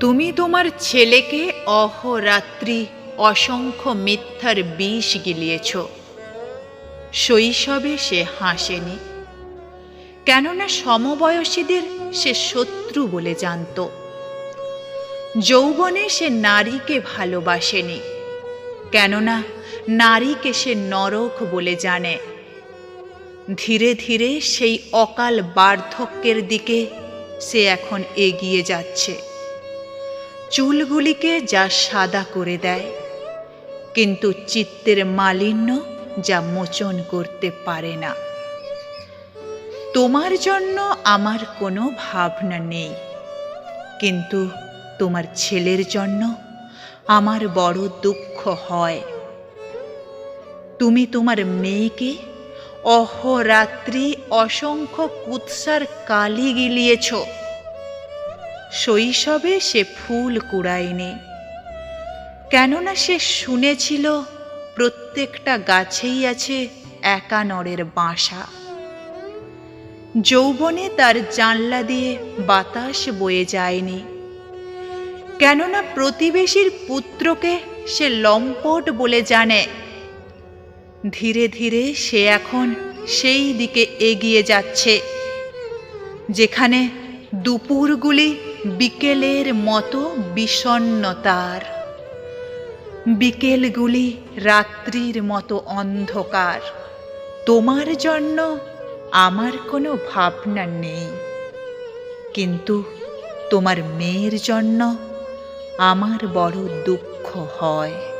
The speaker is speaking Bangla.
তুমি তোমার ছেলেকে অহরাত্রি অসংখ্য মিথ্যার বিষ গিলিয়েছ। শৈশবে সে হাসেনি। কেননা সমবয়সীদের সে শত্রু বলে জানত। যৌবনে সে নারীকে ভালোবাসেনি। কেননা নারীকে সে নরক বলে জানে। ধীরে ধীরে সেই অকাল বার্ধক্যের দিকে সে এখন এগিয়ে যাচ্ছে। চুলগুলিকে যা সাদা করে দেয়, কিন্তু চিত্তের মালিন্য যা মোচন করতে পারে না। তোমার জন্য আমার কোনো ভাবনা নেই, কিন্তু তোমার ছেলের জন্য আমার বড় দুঃখ হয়। তুমি তোমার মেয়েকে অহরাত্রি অসংখ্য কুৎসার কালি গিলিয়েছ। শৈশবে সে ফুল কুড়ায়নি। কেননা সে শুনেছিল প্রত্যেকটা গাছেই আছে একা নরের বাসা। যৌবনে তার জানলা দিয়ে বাতাস বয়ে যায়নি। কেননা প্রতিবেশীর পুত্রকে সে লম্পট বলে জানে। ধীরে ধীরে সে এখন সেই দিকে এগিয়ে যাচ্ছে, যেখানে দুপুরগুলি বিকেলের মতো বিষণ্নতার। বিকেলগুলি রাত্রির মতো অন্ধকার। তোমার জন্য আমার কোনো ভাবনা নেই। কিন্তু তোমার মেয়ের জন্য আমার বড় দুঃখ হয়।